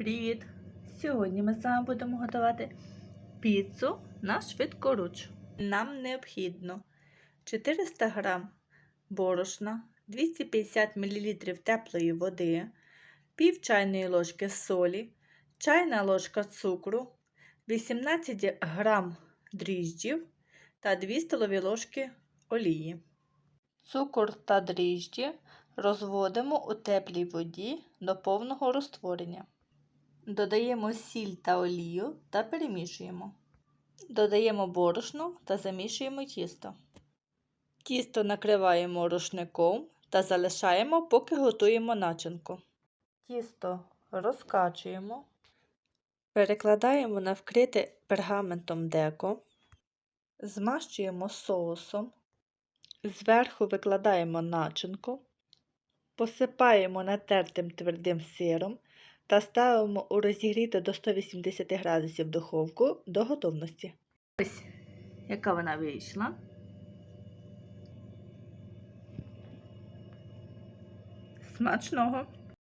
Привіт! Сьогодні ми з вами будемо готувати піцу на швидкоруч. Нам необхідно 400 г борошна, 250 мл теплої води, пів чайної ложки солі, чайна ложка цукру, 18 г дріжджів та 2 столові ложки олії. Цукор та дріжджі розводимо у теплій воді до повного розтворення. Додаємо сіль та олію та перемішуємо. Додаємо борошно та замішуємо тісто. Тісто накриваємо рушником та залишаємо, поки готуємо начинку. Тісто розкачуємо, перекладаємо на вкрите пергаментом деко, змащуємо соусом, зверху викладаємо начинку, посипаємо натертим твердим сиром та ставимо у розігріту до 180 градусів духовку до готовності. Ось яка вона вийшла. Смачного!